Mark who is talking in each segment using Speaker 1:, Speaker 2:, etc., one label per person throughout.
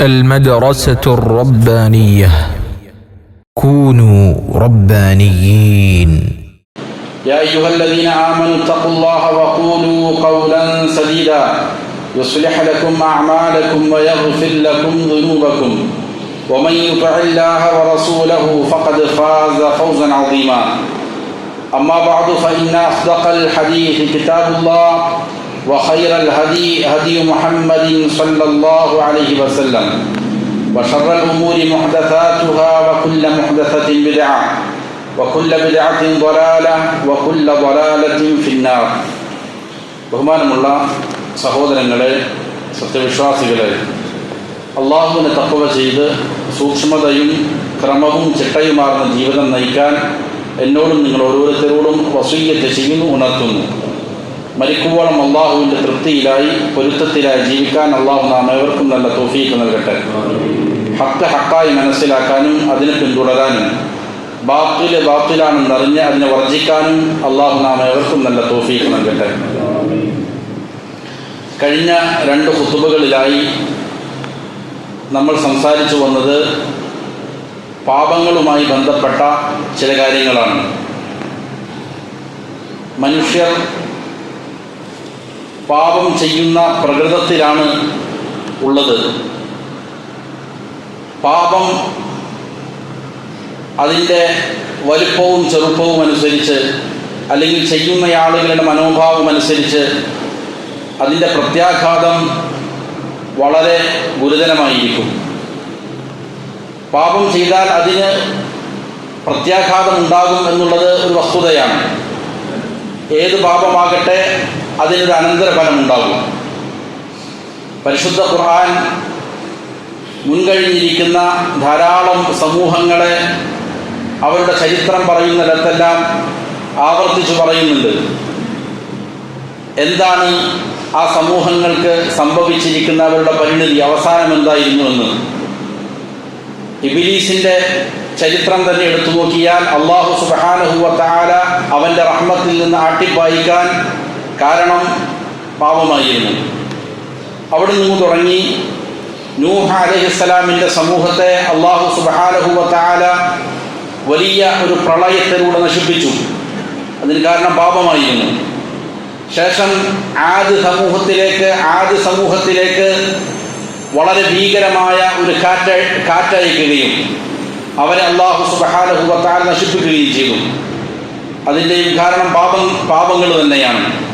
Speaker 1: المدرسة الربانية. كونوا ربانيين.
Speaker 2: يا أيها الذين آمنوا اتقوا الله وقولوا قولا سديدا. يصلح لكم أعمالكم ويغفر لكم ذنوبكم. ومن يطع الله ورسوله فقد فاز فوزا عظيما. أما بعد فإن أصدق الحديث كتاب الله. وخير الهدي هدي محمد صلى الله عليه وسلم وشر الأمور محدثاتها وكل محدثة بدعة وكل بدعة ضلالة وكل ضلالة في النار ബഹുമാനമുള്ള സഹോദരങ്ങളെ സത്യവിശ്വാസികളെ അള്ളാഹുവിനെ തക്കവ ചെയ്ത് സൂക്ഷ്മതയും ക്രമവും ചിട്ടയുമാർന്ന ജീവിതം നയിക്കാൻ എന്നോടും നിങ്ങൾ ഓരോരുത്തരോടും വസൂയത്ത് ചെയ്യുന്നു ഉണർത്തുന്നു മരിക്കുവോളം അള്ളാഹുവിന്റെ തൃപ്തിയിലായി പൊരുത്തത്തിലായി ജീവിക്കാൻ അള്ളാഹു നാം ഏവർക്കും നല്ല തോഫീക്ക് നൽകട്ടെ. ഹക്ക് ഹക്കായി മനസ്സിലാക്കാനും അതിനെ പിന്തുടരാനും ബാത്തിൽ ബാത്തിലാണെന്ന് അറിഞ്ഞ് അതിനെ വർജിക്കാനും അള്ളാഹു നാം ഏവർക്കും നല്ല തോഫീക്ക് നൽകട്ടെ. കഴിഞ്ഞ രണ്ട് കുത്തുബകളിലായി നമ്മൾ സംസാരിച്ചു വന്നത് പാപങ്ങളുമായി ബന്ധപ്പെട്ട ചില കാര്യങ്ങളാണ്. മനുഷ്യർ പാപം ചെയ്യുന്ന പ്രകൃതത്തിലാണ് ഉള്ളത്. പാപം അതിന്റെ വലുപ്പവും ചെറുപ്പവും അനുസരിച്ച് അല്ലെങ്കിൽ ചെയ്യുന്ന ആളുകളുടെ മനോഭാവം അനുസരിച്ച് അതിന്റെ പ്രത്യാഘാതം വളരെ ഗുരുതരമായിരിക്കും. പാപം ചെയ്താൽ അതിന് പ്രത്യാഘാതം ഉണ്ടാകും എന്നുള്ളത് ഒരു വസ്തുതയാണ്. ഏത് പാപമാകട്ടെ അതിനൊരു അനന്തരഫലം ഉണ്ടാകും പരിശുദ്ധ ഖുർആൻ മുൻകഴിഞ്ഞിരിക്കുന്ന ധാരാളം സമൂഹങ്ങളെ അവരുടെ ചരിത്രം പറയുന്നിടത്തെല്ലാം ആവർത്തിച്ചു പറയുന്നുണ്ട്. എന്താണ് ആ സമൂഹങ്ങൾക്ക് സംഭവിച്ചിരിക്കുന്ന അവരുടെ പരിണിതി? അവസാനം എന്തായിരുന്നു എന്ന്. ഇബിലീസിന്റെ ചരിത്രം തന്നെ എടുത്തു നോക്കിയാൽ അള്ളാഹു സുബാനഹുവ താല അവന്റെ റഹ്മത്തിൽ നിന്ന് ആട്ടിപ്പായിക്കാൻ കാരണം പാപമായിരുന്നു. അവിടെ നിന്ന് തുടങ്ങി. നൂഹ അലഹിസ്സലാമിന്റെ സമൂഹത്തെ അള്ളാഹു സുബാലഹുബത്താല താല വലിയ ഒരു പ്രളയത്തിലൂടെ നശിപ്പിച്ചു. അതിന് കാരണം പാപമായിരുന്നു. ശേഷം ആദ്യ സമൂഹത്തിലേക്ക് ആദ്യ സമൂഹത്തിലേക്ക് വളരെ ഭീകരമായ ഒരു കാറ്റ കാറ്റയക്കുകയും അവരെ അള്ളാഹു സുബഹാനഹുവത്താൽ നശിപ്പിക്കുകയും ചെയ്തു. അതിന്റെയും കാരണം പാപം പാപങ്ങൾ തന്നെയാണ്.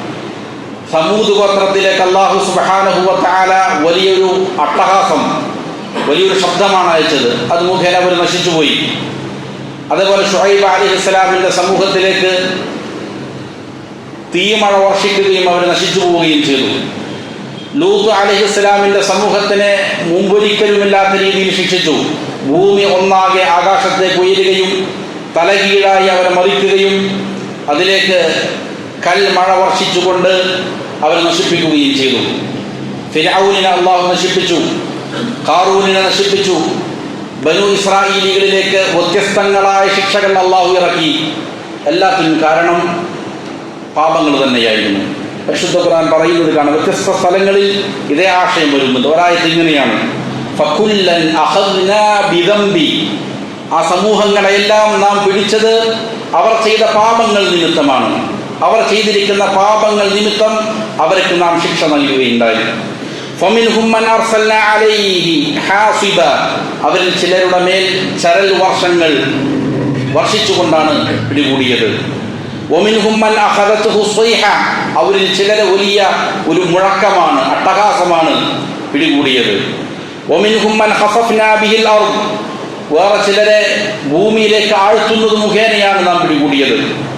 Speaker 2: സമൂത് ഗോത്രത്തിലേക്ക് അള്ളാഹു സുബഹാനഹുവത്താല വലിയൊരു അട്ടഹാസം വലിയൊരു ശബ്ദമാണ് അയച്ചത്. അത് മുഖേന അവർ നശിച്ചുപോയി. അതേപോലെ ഷുഹൈബ് അലി ഇസ്ലാമിന്റെ സമൂഹത്തിലേക്ക് തീമഴ വർഷിക്കുകയും അവർ നശിച്ചു പോവുകയും ചെയ്തു. ലൂത്ത് അലഹി ഇസ്ലാമിന്റെ സമൂഹത്തിനെ മുമ്പൊരിക്കലുമില്ലാത്ത രീതിയിൽ ശിക്ഷിച്ചു. ഭൂമി ഒന്നാകെ ആകാശത്തേക്ക് ഉയരുകയും തലകീഴായി അവരെ മറിക്കുകയും അതിലേക്ക് കൽ മഴ വർഷിച്ചുകൊണ്ട് അവരെ നശിപ്പിക്കുകയും ചെയ്തു. ഫിരാവൂലിനെ അള്ളാഹു നശിപ്പിച്ചു. കാറൂനിനെ നശിപ്പിച്ചു. ബനു ഇസ്രായേലികളിലേക്ക് വ്യത്യസ്തങ്ങളായ ശിക്ഷകൾ അള്ളാഹു ഇറക്കി. എല്ലാത്തിനും കാരണം പാപങ്ങൾ തന്നെയായിരുന്നു. പരിശുദ്ധ ഖുർആൻ പറയുന്നത് കാണാം. വ്യത്യസ്ത സ്ഥലങ്ങളിൽ ഇതേ ആശയം വരുന്നുണ്ട്. ഒരാഴ്ച ഇങ്ങനെയാണ്. ആ സമൂഹങ്ങളെല്ലാം നാം പിടിച്ചത് അവർ ചെയ്ത പാപങ്ങൾ നിമിത്തമാണ്. അവർ ചെയ്തിരിക്കുന്ന പാപങ്ങൾ നിമിത്തം അവർക്ക് നാം ശിക്ഷ നൽകുകയുണ്ടായി. അവരിൽ ചിലരുടെ മേൽ ചരൽ വർഷങ്ങൾ വർഷിച്ചുകൊണ്ടാണ് പിടികൂടിയത്. അവരിൽ ചിലരെ വലിയ ഒരു മുഴക്കമാണ് അട്ടഹാസമാണ് പിടികൂടിയത്. വേറെ ചിലരെ ഭൂമിയിലേക്ക് ആഴ്ത്തുന്നത് മുഖേനയാണ് നാം പിടികൂടിയത്.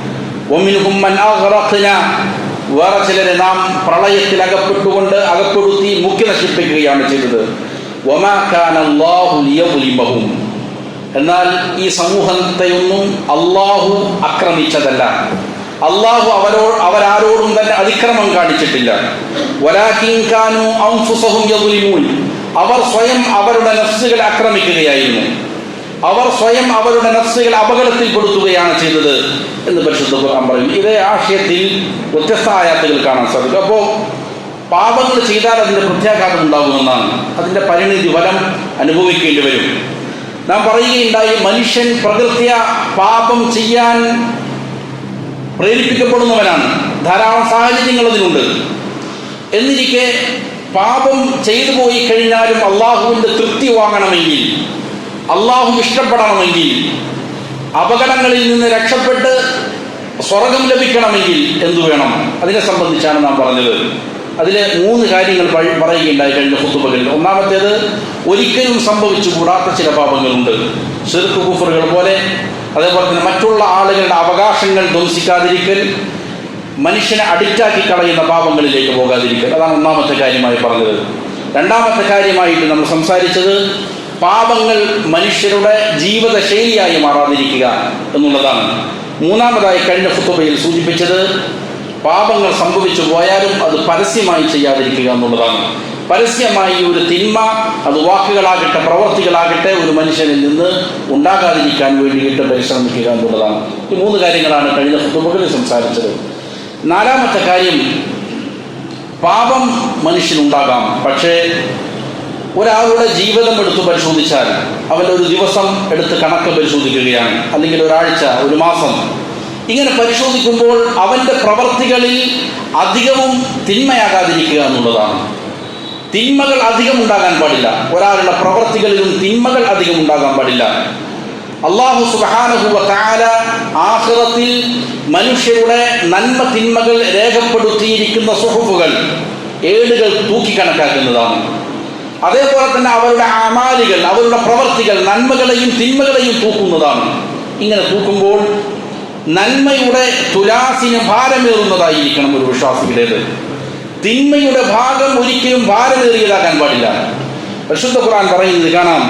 Speaker 2: ഒമിൻഹും മൻ വേറെ ചിലരെ നാം പ്രളയത്തിൽ അകപ്പെട്ടുകൊണ്ട് അകപ്പെടുത്തി മുഖ്യ നശിപ്പിക്കുകയാണ് ചെയ്തത്. വമാ കാന എന്നാൽ ഈ സമൂഹത്തെയൊന്നും അള്ളാഹു ആക്രമിച്ചതല്ല. അള്ളാഹു അവരോ അവരാരോടും തന്നെ അതിക്രമം കാണിച്ചിട്ടില്ല. അവർ സ്വയം അവരുടെ നഫ്സുകളെ ആക്രമിക്കുകയായിരുന്നു. അവർ സ്വയം അവരുടെ നഫ്സുകൾ അപകടത്തിൽപ്പെടുത്തുകയാണ് ചെയ്തത് എന്ന് പരിശുദ്ധ ഖുർആൻ പറയും ഇതേ ആശയത്തിൽ വ്യത്യസ്ത ആയാത്തുകൾ കാണാൻ സാധിക്കും. അപ്പോൾ പാപങ്ങൾ ചെയ്താൽ അതിന്റെ പ്രത്യാഘാതം ഉണ്ടാകുമെന്നാണ് അതിന്റെ പരിണിതി ഫലം അനുഭവിക്കേണ്ടി വരും. നാം പറയുകയുണ്ടായി മനുഷ്യൻ പ്രകൃത്യ പാപം ചെയ്യാൻ പ്രേരിപ്പിക്കപ്പെടുന്നവനാണ്. ധാരാളം സാഹചര്യങ്ങൾ അതിനുണ്ട്. എന്നിരിക്കെ പാപം ചെയ്തു പോയി കഴിഞ്ഞാലും അള്ളാഹുവിന്റെ തൃപ്തി വാങ്ങണമെങ്കിൽ അള്ളാഹു ഇഷ്ടപ്പെടണമെങ്കിൽ അപകടങ്ങളിൽ നിന്ന് രക്ഷപ്പെട്ട് സ്വർഗം ലഭിക്കണമെങ്കിൽ എന്തു വേണം? അതിനെ സംബന്ധിച്ചാണ് നാം പറഞ്ഞത്. അതിലെ മൂന്ന് കാര്യങ്ങൾ പറയുകയുണ്ടായി കഴിഞ്ഞ കുത്തുബകളിൽ. ഒന്നാമത്തേത് ഒരിക്കലും സംഭവിച്ചു കൂടാത്ത ചില പാപങ്ങളുണ്ട്. ചെറുക്ക് കുഫറുകൾ പോലെ അതേപോലെ തന്നെ മറ്റുള്ള ആളുകളുടെ അവകാശങ്ങൾ ധ്വംസിക്കാതിരിക്കൽ മനുഷ്യനെ അഡിക്റ്റാക്കി കളയുന്ന പാപങ്ങളിലേക്ക് പോകാതിരിക്കൽ. അതാണ് ഒന്നാമത്തെ കാര്യമായി പറഞ്ഞത്. രണ്ടാമത്തെ കാര്യമായിട്ട് നമ്മൾ സംസാരിച്ചത് പാപങ്ങൾ മനുഷ്യരുടെ ജീവിത ശൈലിയായി മാറാതിരിക്കുക എന്നുള്ളതാണ്. മൂന്നാമതായി കഴിഞ്ഞ ഫുത്തുബയിൽ സൂചിപ്പിച്ചത് പാപങ്ങൾ സംഭവിച്ചു പോയാലും അത് പരസ്യമായി ചെയ്യാതിരിക്കുക എന്നുള്ളതാണ്. പരസ്യമായി ഒരു തിന്മ അത് വാക്കുകളാകട്ടെ പ്രവർത്തികളാകട്ടെ ഒരു മനുഷ്യനിൽ നിന്ന് ഉണ്ടാകാതിരിക്കാൻ വേണ്ടിയിട്ട് പരിശ്രമിക്കുക എന്നുള്ളതാണ്. ഈ മൂന്ന് കാര്യങ്ങളാണ് കഴിഞ്ഞ കുത്തുബകളിൽ സംസാരിച്ചത്. നാലാമത്തെ കാര്യം പാപം മനുഷ്യനുണ്ടാകാം. പക്ഷേ ഒരാളുടെ ജീവിതം എടുത്ത് പരിശോധിച്ചാൽ അവന്റെ ഒരു ദിവസം എടുത്ത് കണക്ക് പരിശോധിക്കുകയാണ്. അല്ലെങ്കിൽ ഒരാഴ്ച ഒരു മാസം. ഇങ്ങനെ പരിശോധിക്കുമ്പോൾ അവന്റെ പ്രവർത്തികളിൽ അധികവും തിന്മയാകാതിരിക്കുക എന്നുള്ളതാണ്. തിന്മകൾ അധികം ഉണ്ടാകാൻ പാടില്ല. ഒരാളുടെ പ്രവർത്തികളിലും തിന്മകൾ അധികം ഉണ്ടാകാൻ പാടില്ല. അള്ളാഹു സുബാനഹുവ കാല ആഹ്റത്തിൽ മനുഷ്യരുടെ നന്മ തിന്മകൾ രേഖപ്പെടുത്തിയിരിക്കുന്ന സുഹുഫുകൾ ഏടുകൾ തൂക്കിക്കണക്കാക്കുന്നതാണ്. അതേപോലെ തന്നെ അവരുടെ അമാലികൾ അവരുടെ പ്രവർത്തികൾ നന്മകളെയും തിന്മകളെയും തൂക്കുന്നതാണ്. ഇങ്ങനെ തൂക്കുമ്പോൾ നന്മയുടെ തുലാസിന് ഭാരമേറുന്നതായിരിക്കണം ഒരു വിശ്വാസികളേത് തിന്മയുടെ ഭാഗം ഒരിക്കലും ഭാരമേറിയതാകാൻ പാടില്ല. പരിശുദ്ധ ഖുർആൻ പറയുന്നത് കാണാം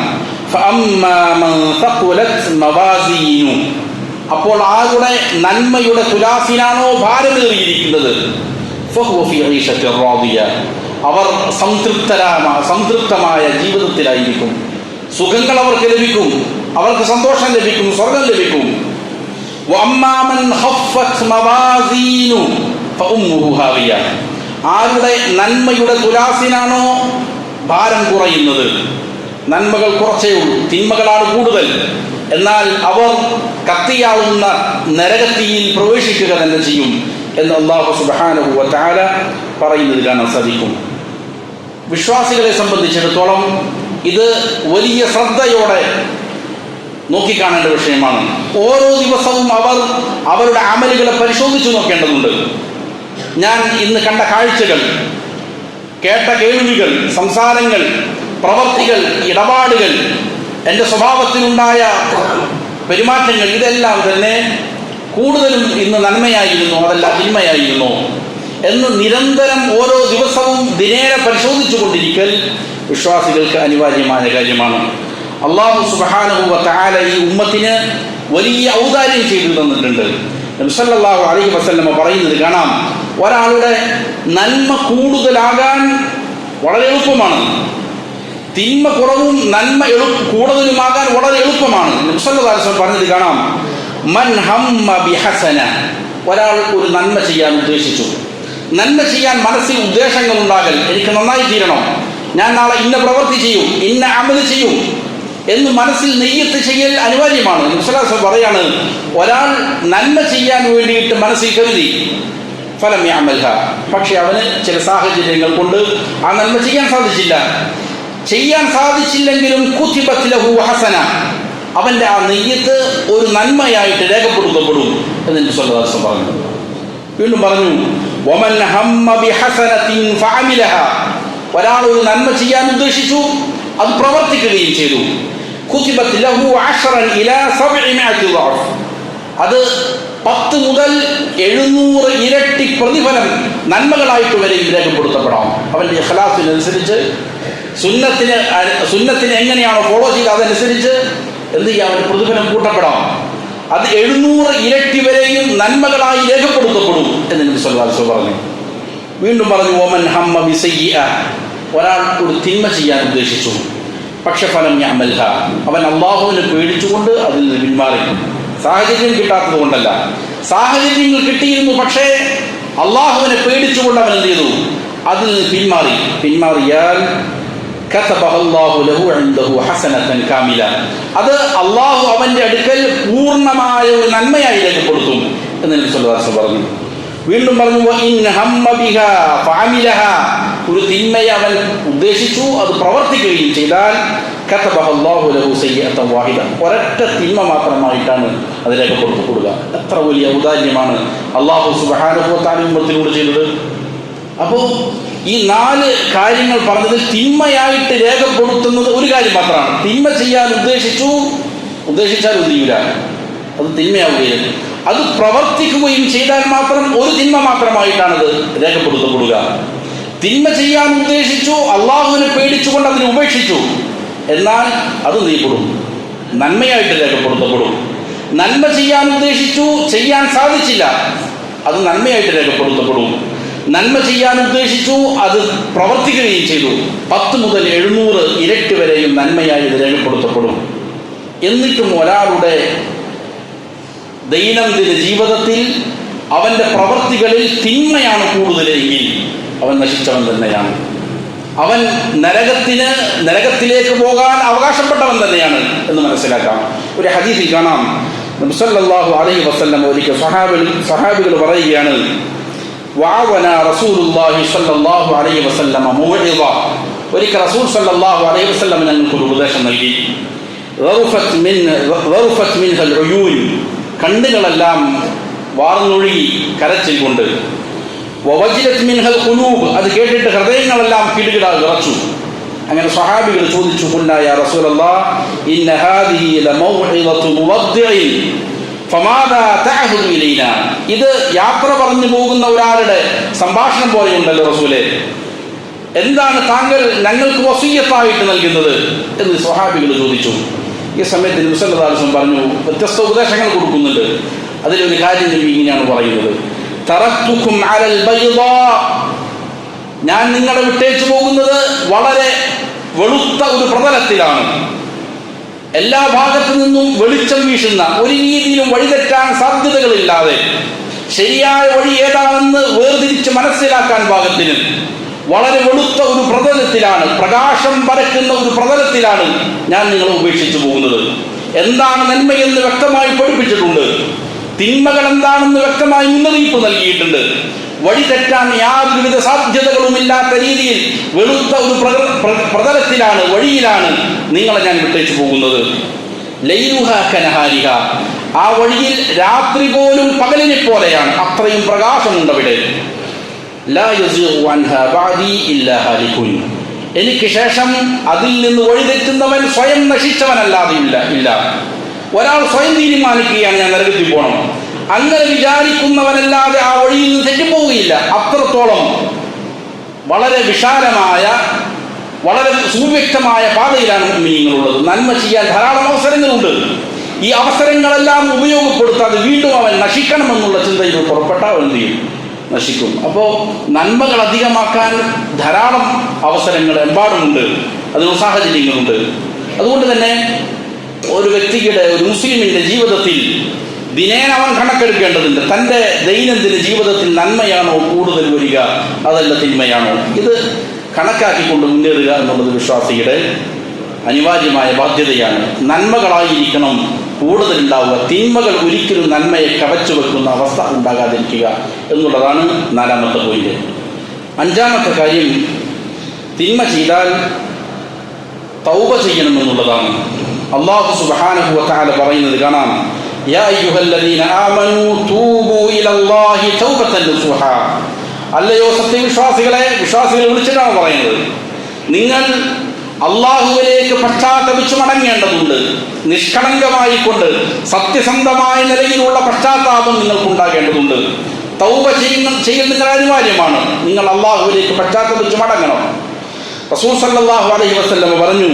Speaker 2: അപ്പോൾ ആരുടെ നന്മയുടെ തുലാസിനാണോ ഭാരമേറിയിരിക്കുന്നത്? അവർ സംതൃപ്തരാമ സംതൃപ്തമായ ജീവിതത്തിലായിരിക്കും. സുഖങ്ങൾ അവർക്ക് ലഭിക്കും. അവർക്ക് സന്തോഷം ലഭിക്കും സ്വർഗം ലഭിക്കും. ആരുടെ നന്മയുടെ തുലാസിനാണോ ഭാരം കുറയുന്നത്? നന്മകൾ കുറച്ചേ ഉള്ളൂ തിന്മകളാണ് കൂടുതൽ. എന്നാൽ അവർ കത്തിയാവുന്ന നരകത്തിയിൽ പ്രവേശിക്കുക തന്നെ ചെയ്യും എന്ന് അള്ളാഹു സുബാനുഭവ താര പറയുന്നതിലാണ് കാണാൻ സാധിക്കും. വിശ്വാസികളെ സംബന്ധിച്ചിടത്തോളം ഇത് വലിയ ശ്രദ്ധയോടെ നോക്കിക്കാണേണ്ട വിഷയമാണ്. ഓരോ ദിവസവും അവർ അവരുടെ അമലുകളെ പരിശോധിച്ചു നോക്കേണ്ടതുണ്ട്. ഞാൻ ഇന്ന് കണ്ട കാഴ്ചകൾ കേട്ട കേൾവികൾ സംസാരങ്ങൾ പ്രവർത്തികൾ ഇടപാടുകൾ എന്റെ സ്വഭാവത്തിനുണ്ടായ പെരുമാറ്റങ്ങൾ ഇതെല്ലാം തന്നെ കൂടുതലും ഇന്ന് നന്മയായിരുന്നു അതല്ല തിന്മയായിരുന്നു. എന്ന് നിരന്തരം ഓരോ ദിവസവും ദിനേന പരിശോധിച്ചു കൊണ്ടിരിക്കൽ വിശ്വാസികൾക്ക് അനിവാര്യമായ കാര്യമാണ്. അള്ളാഹു സുബാനുഭവ താല ഈ ഉമ്മത്തിന് വലിയ ഔദാര്യം ചെയ്തു തന്നിട്ടുണ്ട്. നബ്സല്ലാഹു അലൈഹി വസല്ലമ പറയുന്നത് കാണാം. ഒരാളുടെ നന്മ കൂടുതലാകാൻ വളരെ എളുപ്പമാണ്. തിന്മ കുറവും നന്മ എളു കൂടുതലുമാകാൻ വളരെ എളുപ്പമാണ്. നബ്സല്ലാസ്ലം പറഞ്ഞത് കാണാം. മൻ ഹമ്മ ഒരാൾ ഒരു നന്മ ചെയ്യാൻ ഉദ്ദേശിച്ചു. നന്മ ചെയ്യാൻ മനസ്സിൽ ഉദ്ദേശങ്ങൾ ഉണ്ടാകൽ എനിക്ക് നന്നായി തീരണം. ഞാൻ നാളെ ഇന്ന പ്രവൃത്തി ചെയ്യും ഇന്ന അമൽ ചെയ്യും എന്ന് മനസ്സിൽ നെയ്യത്ത് ചെയ്യൽ അനിവാര്യമാണ്. മുസ്ലാസ് പറയാണ് ഒരാൾ നന്മ ചെയ്യാൻ വേണ്ടിയിട്ട് മനസ്സിൽ കരുതി ഫലം യാമൽഹ. പക്ഷെ അവന് ചില സാഹചര്യങ്ങൾ കൊണ്ട് ആ നന്മ ചെയ്യാൻ സാധിച്ചില്ല. ചെയ്യാൻ സാധിച്ചില്ലെങ്കിലും കുത്തിബത്തിലഹു ഹസന അവന്റെ ആ നെയ്യത്ത് ഒരു നന്മയായിട്ട് രേഖപ്പെടുത്തപ്പെടും എന്ന് സ്വന്തദാസം പറഞ്ഞു. വീണ്ടും പറഞ്ഞു ഒമൻ ഹമ്മബി ഹസനത്തിൻ ഫഅമിലഹ ഒരാൾ ഒരു നന്മ ചെയ്യാൻ ഉദ്ദേശിച്ചു അത് പ്രവർത്തിക്കുകയും ചെയ്തു. കുതിബത്ത് ലഹു അഷറൻ ഇലാ സബ്ഇമഅതി ളഅഫ് അത് പത്ത് മുതൽ എഴുന്നൂറ് ഇരട്ടി പ്രതിഫലം നന്മകളായിട്ട് വരെ രേഖപ്പെടുത്തപ്പെടാം. അവന്റെ ഇഖ്ലാസിനനുസരിച്ച് സുന്നത്തിന് സുന്നത്തിന് എങ്ങനെയാണോ ഫോളോ ചെയ്ത് അതനുസരിച്ച് എന്ത് ചെയ്യാം? അവന്റെ പ്രതിഫലം കൂട്ടപ്പെടാം. അത് എഴുന്നൂറ് ഇരട്ടി വരെയും നന്മകളായി രേഖപ്പെടുത്തപ്പെടും എന്ന് നബി വസല്ലം പറഞ്ഞു. വീണ്ടും പറഞ്ഞു ഓമൻ ഹമ്മ വിസയ്യ ഒരാൾ ഒരു തിന്മ ചെയ്യാൻ ഉദ്ദേശിച്ചു. പക്ഷെ ഫലം ഞാൻ യഅമൽഹ. അവൻ അള്ളാഹുവിനെ പേടിച്ചുകൊണ്ട് അതിൽ നിന്ന് പിന്മാറി സാഹചര്യം കിട്ടാത്തത് കൊണ്ടല്ല. സാഹചര്യങ്ങൾ കിട്ടിയിരുന്നു പക്ഷേ അള്ളാഹുവിനെ പേടിച്ചുകൊണ്ട് അവൻ എന്ത് ചെയ്തു? അതിൽ നിന്ന് പിന്മാറി. പിന്മാറിയാൽ കാമില. അത് അള്ളാഹു അവന്റെ അടുക്കൽ പൂർണമായ ഒരു നന്മയായി രേഖ കൊടുത്തു എന്ന് നബി സുല്ലാസ് പറഞ്ഞു. വീണ്ടും പറഞ്ഞു ഒരു തിന്മയെ അവൻ ഉദ്ദേശിച്ചു അത് പ്രവർത്തിക്കുകയും ചെയ്താൽ ഒരൊറ്റ തിന്മ മാത്രമായിട്ടാണ് അതിലേക്ക് കൊടുത്തുകൊടുക്കുക എത്ര വലിയ ഔദാര്യമാണ് അള്ളാഹു സുബാനുഭവത്താൻ ഉമ്മത്തിലൂടെ ചെയ്തത്. അപ്പോൾ ഈ നാല് കാര്യങ്ങൾ പറഞ്ഞത് തിന്മയായിട്ട് രേഖപ്പെടുത്തുന്നത് ഒരു കാര്യം മാത്രമാണ്. തിന്മ ചെയ്യാൻ ഉദ്ദേശിച്ചു ഉദ്ദേശിച്ചാൽ എന്ത് അത് തിന്മയാവുകയും അത് പ്രവർത്തിക്കുകയും ചെയ്താൽ മാത്രം ഒരു തിന്മ മാത്രമായിട്ടാണത് രേഖപ്പെടുത്തപ്പെടുക. തിന്മ ചെയ്യാൻ ഉദ്ദേശിച്ചു അള്ളാഹുവിനെ പേടിച്ചുകൊണ്ട് അതിനെ ഉപേക്ഷിച്ചു. എന്നാൽ അത് നീപ്പെടും നന്മയായിട്ട് രേഖപ്പെടുത്തപ്പെടും. നന്മ ചെയ്യാൻ ഉദ്ദേശിച്ചു ചെയ്യാൻ സാധിച്ചില്ല. അത് നന്മയായിട്ട് രേഖപ്പെടുത്തപ്പെടും. നന്മ ചെയ്യാൻ ഉദ്ദേശിച്ചു അത് പ്രവർത്തിക്കുകയും ചെയ്തു. പത്ത് മുതൽ എഴുന്നൂറ് ഇരട്ടി വരെയും നന്മയായി ഇത് രേഖപ്പെടുത്തപ്പെടും. എന്നിട്ടും ഒരാളുടെ ദൈനംദിന ജീവിതത്തിൽ അവന്റെ പ്രവർത്തികളിൽ തിന്മയാണ് കൂടുതലെങ്കിൽ അവൻ നശിച്ചവൻ തന്നെയാണ്. അവൻ നരകത്തിന് നരകത്തിലേക്ക് പോകാൻ അവകാശപ്പെട്ടവൻ തന്നെയാണ് എന്ന് മനസ്സിലാക്കാം. ഒരു ഹദീസിൽ കാണാം. അലൈഹി വസല്ലം ഒരിക്കൽ സഹാബികൾ പറയുകയാണ് വാവന റസൂലുള്ളാഹി സ്വല്ലല്ലാഹു അലൈഹി വസല്ലമ മൗഇദ ഒരിക്കൽ റസൂൽ സ്വല്ലല്ലാഹു അലൈഹി വസല്ലം ഞങ്ങൾക്ക് ഒരു ഉപദേശം നൽകി ററുഫത്ത് മിൻ ററുഫത്ത് മിൻഹൽ ഉയൂൻ കണ്ണുകളെല്ലാം വാർന്നൊഴുകി കരച്ചിൽ കൊണ്ട് വവജിലത്ത് മിൻഹൽ ഖുലൂബ് അത് കേട്ടിട്ട് ഹൃദയങ്ങളെല്ലാം കിടുകിട വിറച്ചു അങ്ങനെ സ്വഹാബികൾ ചോദിച്ചു കൊണ്ടായ റസൂലല്ലാഹ് ഇന്ന ഹാദിഹി ലമൗഇദത്തു മുവദ്ദിഇൻ ഫമാദാ തഅഹുദു ഇലൈന ഇത് യാത്ര പറഞ്ഞു പോകുന്ന ഒരാളുടെ സംഭാഷണം പോലെയുണ്ടല്ലോ റസൂലെ. എന്താണ് താങ്കൾ ഞങ്ങൾക്ക് വസീയത്തായിട്ട് നൽകുന്നത് എന്ന് സ്വഹാബികൾ ചോദിച്ചു. ഈ സമയത്ത് ദിവസം പറഞ്ഞു വ്യത്യസ്ത ഉപദേശങ്ങൾ കൊടുക്കുന്നുണ്ട്. അതിലൊരു കാര്യം നബി ഇങ്ങനെയാണ് പറയുന്നത്. ഞാൻ നിങ്ങളെ വിട്ടേച്ചു പോകുന്നത് വളരെ വെളുത്ത ഒരു പ്രതലത്തിലാണ്. എല്ലാ ഭാഗത്തു നിന്നും വെളിച്ചം വീശുന്ന ഒരു രീതിയിലും വഴിതെറ്റാൻ സാധ്യതകളില്ലാതെ ശരിയായ വഴി ഏതാണെന്ന് വേർതിരിച്ച് മനസ്സിലാക്കാൻ പാകത്തിന് വളരെ വെളുത്ത ഒരു പ്രതലത്തിലാണ് പ്രകാശം പരക്കുന്ന ഒരു പ്രതലത്തിലാണ് ഞാൻ നിങ്ങളെ ഉപേക്ഷിച്ചു പോകുന്നത്. എന്താണ് നന്മയെന്ന് വ്യക്തമായി പഠിപ്പിച്ചിട്ടുണ്ട്. തിന്മകൾ എന്താണെന്ന് വ്യക്തമായി മുന്നറിയിപ്പ് നൽകിയിട്ടുണ്ട്. വഴി തെറ്റാൻ യാതൊരുവിധ സാധ്യതകളുമില്ലാത്ത രീതിയിൽ വെളുത്ത ഒരു പ്രതലത്തിലാണ് വഴിയിലാണ് നിങ്ങളെ ഞാൻ വിട്ടേച്ചു പോകുന്നത്. ലൈലുഹ ആ വഴിയിൽ രാത്രി പോലും പകലിനെ പോലെയാണ്. അത്രയും പ്രകാശമുണ്ട് അവിടെ എനിക്ക് ശേഷം അതിൽ നിന്ന് വഴിതെറ്റുന്നവൻ സ്വയം നശിച്ചവനല്ലാതെ ഇല്ല ഇല്ല. ഒരാൾ സ്വയം തീരുമാനിക്കുകയാണ് ഞാൻ നരകത്തിൽ പോകണം അങ്ങനെ വിചാരിക്കുന്നവനല്ലാതെ ആ വഴിയിൽ നിന്ന് തെറ്റിപ്പോവുകയില്ല. അത്രത്തോളം വളരെ വിശാലമായ വളരെ സുവ്യക്തമായ പാതയിലാണ് മീനുകളുള്ളത് നന്മ ചെയ്യാൻ ധാരാളം അവസരങ്ങളുണ്ട്. ഈ അവസരങ്ങളെല്ലാം ഉപയോഗപ്പെടുത്താതെ വീണ്ടും അവൻ നശിക്കണമെന്നുള്ള ചിന്തയിൽ പുറപ്പെട്ടാൽ അവൻ ചെയ്യും? നശിക്കും. അപ്പോൾ നന്മകൾ അധികമാക്കാൻ ധാരാളം അവസരങ്ങൾ എമ്പാടുമുണ്ട്. അതിനുള്ള സാഹചര്യങ്ങളുണ്ട്. അതുകൊണ്ട് തന്നെ ഒരു വ്യക്തിയുടെ ഒരു മുസ്ലിമിന്റെ ജീവിതത്തിൽ ദിനേന അവൻ കണക്കെടുക്കേണ്ടതുണ്ട് തന്റെ ദൈനംദിന ജീവിതത്തിൽ നന്മയാണോ കൂടുതൽ വരിക? അതല്ല തിന്മയാണോ? ഇത് കണക്കാക്കിക്കൊണ്ട് മുന്നേറുക എന്നുള്ളത് വിശ്വാസിയുടെ അനിവാര്യമായ ബാധ്യതയാണ്. നന്മകളായിരിക്കണം കൂടുതൽ ഉണ്ടാവുക തിന്മകൾ ഒരിക്കലും നന്മയെ കവച്ചു വെക്കുന്ന അവസ്ഥ ഉണ്ടാകാതിരിക്കുക എന്നുള്ളതാണ് നാലാമത്തെ പോയിന്റ് അഞ്ചാമത്തെ കാര്യം തിന്മ ചെയ്താൽ തൗബ ചെയ്യണമെന്നുള്ളതാണ് അള്ളാഹു സുബ്ഹാനഹു വതആല പറയുന്നത് കാണാം. യാ അയ്യുഹല്ലദീന توبوا തൂബൂ الله തൗബത്തൻ نصوحا അല്ലയോ സത്യവിശ്വാസികളെ വിശ്വാസികളെ വിളിച്ചിട്ടാണ് പറയുന്നത്. നിങ്ങൾ അള്ളാഹുവിലേക്ക് പശ്ചാത്തപിച്ച് മടങ്ങേണ്ടതുണ്ട്. നിഷ്കളങ്കമായിക്കൊണ്ട് സത്യസന്ധമായ നിലയിലുള്ള പശ്ചാത്താപം നിങ്ങൾക്കുണ്ടാകേണ്ടതുണ്ട്. തൗബ ചെയ്യുന്ന ചെയ്യുന്നതിന് അനിവാര്യമാണ് നിങ്ങൾ അള്ളാഹുവിലേക്ക് പശ്ചാത്തപിച്ച് മടങ്ങണം. റസൂൽ സല്ലല്ലാഹു അലൈഹി വസല്ലം പറഞ്ഞു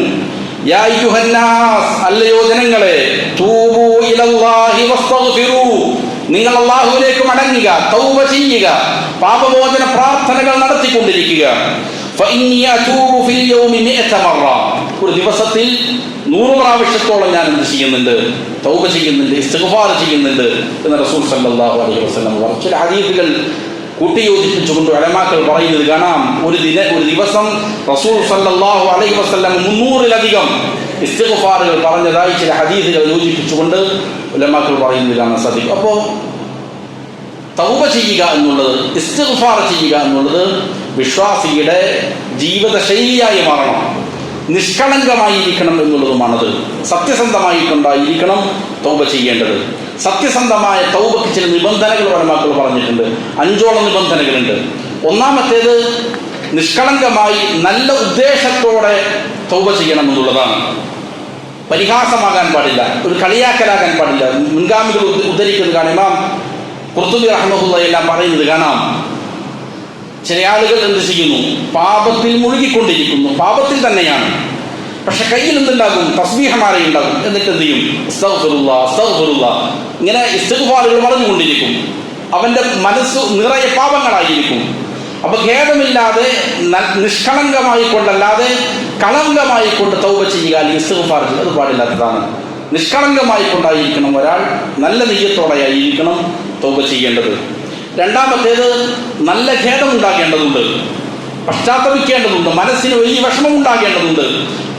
Speaker 2: അല്ലയോ ജനങ്ങളെ നിങ്ങൾ അള്ളാഹുവിലേക്ക് മടങ്ങുക തൗബ ചെയ്യുക പാപമോചന പ്രാർത്ഥനകൾ നടത്തിക്കൊണ്ടിരിക്കുക. ഒരു ദിവസത്തിൽ നൂറ് പ്രാവശ്യത്തോളം ഞാൻ എന്ത് ചെയ്യുന്നുണ്ട്? തൗബ ചെയ്യുന്നുണ്ട് ഇസ്തിഗ്ഫാർ ചെയ്യുന്നുണ്ട് എന്ന് റസൂൽ സല്ലല്ലാഹു അലൈഹി വസല്ലം ചില ഹദീസുകൾ കൂട്ടിയോജിപ്പിച്ചുകൊണ്ട് അലമാക്കൾ പറയുന്നത് കാണാം. ഒരു ദിന ഒരു ദിവസം റസൂൽ സല്ലാഹു അലൈഹി വസ്ലം മുന്നൂറിലധികം ഇസ്തഫാറുകൾ പറഞ്ഞതായി ചില ഹദീസുകൾ യോജിപ്പിച്ചുകൊണ്ട് ഉലമാക്കൾ പറയുന്നത് കാണാൻ സാധിക്കും. അപ്പോൾ തൗബ ചെയ്യുക എന്നുള്ളത് ഇസ്തിഗ്ഫാർ ചെയ്യുക എന്നുള്ളത് വിശ്വാസിയുടെ ജീവിത ശൈലിയായി മാറണം. നിഷ്കളങ്കമായിരിക്കണം എന്നുള്ളതുമാണത്. സത്യസന്ധമായിട്ടുണ്ടായിരിക്കണം തൗബ ചെയ്യേണ്ടത്. സത്യസന്ധമായ തൗബക്ക് ചില നിബന്ധനകൾ പരമാക്കൾ പറഞ്ഞിട്ടുണ്ട്. അഞ്ചോളം നിബന്ധനകളുണ്ട്. ഒന്നാമത്തേത് നിഷ്കളങ്കമായി നല്ല ഉദ്ദേശത്തോടെ തൗബ ചെയ്യണം എന്നുള്ളതാണ് പരിഹാസമാകാൻ പാടില്ല. ഒരു കളിയാക്കലാകാൻ പാടില്ല. മുൻഗാമികൾ ഉദ്ധ- ഉദ്ധരിക്കുന്നത് കാണാം. റഹ്മഹുള്ള എല്ലാം പറയുന്നത് കാണാം. ചില ആളുകൾ എന്ത് ചെയ്യുന്നു? പാപത്തിൽ മുഴുകിക്കൊണ്ടിരിക്കുന്നു. പാപത്തിൽ തന്നെയാണ്. പക്ഷെ കയ്യിൽ എന്തുണ്ടാകും തസ്ബീഹമാല ഉണ്ടാകും എന്നിട്ട് എന്ത് ചെയ്യും. ഇങ്ങനെ ഇസ്തഫാലുകൾ പറഞ്ഞുകൊണ്ടിരിക്കും അവന്റെ മനസ്സ് നിറയെ പാപങ്ങളായിരിക്കും. അപ്പൊ ഖേദമില്ലാതെ നിഷ്കളങ്കമായി കൊണ്ടല്ലാതെ കളങ്കമായി കൊണ്ട് തൗബ ചെയ്യുക അല്ലെങ്കിൽ ഇസ്തിഗ്ഫാർ ചെയ്യുക അത് പാടില്ലാത്തതാണ്. നിഷ്കളങ്കമായി കൊണ്ടായിരിക്കണം ഒരാൾ നല്ല നെയ്യത്തോടെയായിരിക്കണം തൗബ ചെയ്യേണ്ടത്. രണ്ടാമത്തേത് നല്ല ഖേദം ഉണ്ടാകേണ്ടതുണ്ട് പശ്ചാത്തപിക്കേണ്ടതുണ്ട് മനസ്സിന് വലിയ വിഷമം ഉണ്ടാകേണ്ടതുണ്ട്